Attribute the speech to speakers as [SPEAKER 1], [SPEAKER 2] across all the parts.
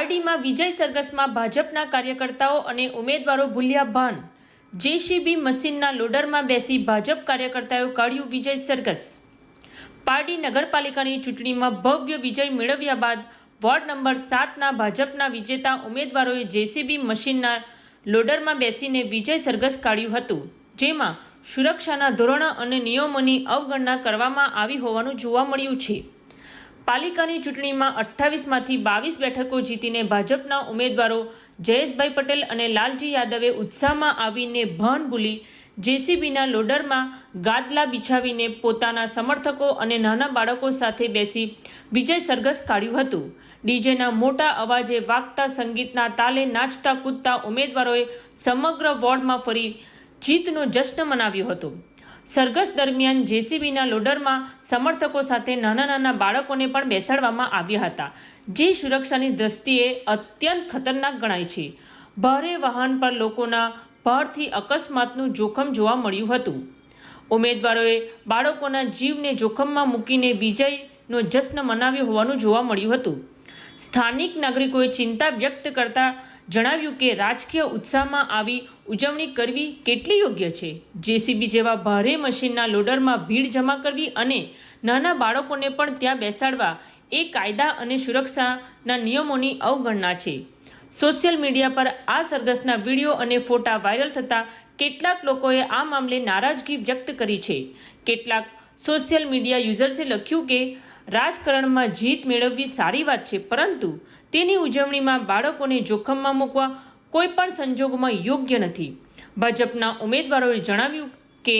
[SPEAKER 1] પારડીમાં વિજય સરઘસમાં ભાજપના કાર્યકર્તાઓ અને ઉમેદવારો ભૂલ્યા ભાન. જેસીબી મશીનના લોડરમાં બેસી ભાજપ કાર્યકર્તાઓ કાઢ્યું વિજય સરઘસ. પારડી નગરપાલિકાની ચૂંટણીમાં ભવ્ય વિજય મેળવ્યા બાદ વોર્ડ નંબર સાતના ભાજપના વિજેતા ઉમેદવારોએ જેસીબી મશીનના લોડરમાં બેસીને વિજય સરઘસ કાઢ્યું હતું, જેમાં સુરક્ષાના ધોરણો અને નિયમોની અવગણના કરવામાં આવી હોવાનું જોવા મળ્યું છે. પાલિકાની ચૂંટણીમાં અઠ્ઠાવીસમાંથી બાવીસ બેઠકો જીતીને ભાજપના ઉમેદવારો જયેશભાઈ પટેલ અને લાલજી યાદવે ઉત્સાહમાં આવીને ભણ ભૂલી જેસીબીના લોડરમાં ગાદલા બિછાવીને પોતાના સમર્થકો અને નાના બાળકો સાથે બેસી વિજય સરઘસ કાઢ્યું હતું. ડીજેના મોટા અવાજે વાગતા સંગીતના તાલે નાચતા કૂદતા ઉમેદવારોએ સમગ્ર વોર્ડમાં ફરી જીતનો જશ્ન મનાવ્યો હતો. સરઘસ દરમિયાન જેસીબીના લોડરમાં સમર્થકો સાથે નાના નાના બાળકોને પણ બેસાડવામાં આવ્યા હતા. જે સુરક્ષાની દ્રષ્ટિએ અત્યંત ખતરનાક ગણાય છે. ભારે વાહન પર લોકોના ભારથી અકસ્માતનું જોખમ જોવા મળ્યું હતું. ઉમેદવારોએ બાળકોના જીવને જોખમમાં મૂકીને વિજયનો જશ્ન મનાવ્યો હોવાનું જોવા મળ્યું હતું. સ્થાનિક નાગરિકોએ ચિંતા વ્યક્ત કરતા જણાવ્યું કે રાજકીય ઉત્સાહમાં આવી ઉજવણી કરવી કેટલી યોગ્ય છે? જેસીબી જેવા ભારે મશીનના લોડરમાં ભીડ જમા કરવી અને નાના બાળકોને પણ ત્યાં બેસાડવા એ કાયદા અને સુરક્ષાના નિયમોની અવગણના છે. સોશિયલ મીડિયા પર આ સરઘસના વીડિયો અને ફોટા વાયરલ થતાં કેટલાક લોકોએ આ મામલે નારાજગી વ્યક્ત કરી છે. કેટલાક સોશિયલ મીડિયા યુઝર્સે લખ્યું કે રાજકારણમાં જીત મેળવવી સારી વાત છે, પરંતુ તેની ઉજવણીમાં બાળકોને જોખમમાં મૂકવા કોઈ પણ સંજોગોમાં યોગ્ય નથી. ભાજપના ઉમેદવારોએ જણાવ્યું કે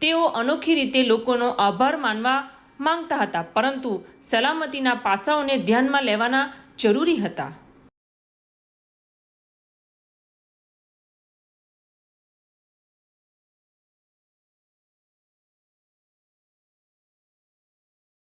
[SPEAKER 1] તેઓ અનોખી રીતે લોકોનો આભાર માનવા માંગતા હતા, પરંતુ સલામતીના પાસાઓને ધ્યાનમાં લેવાના જરૂરી હતા.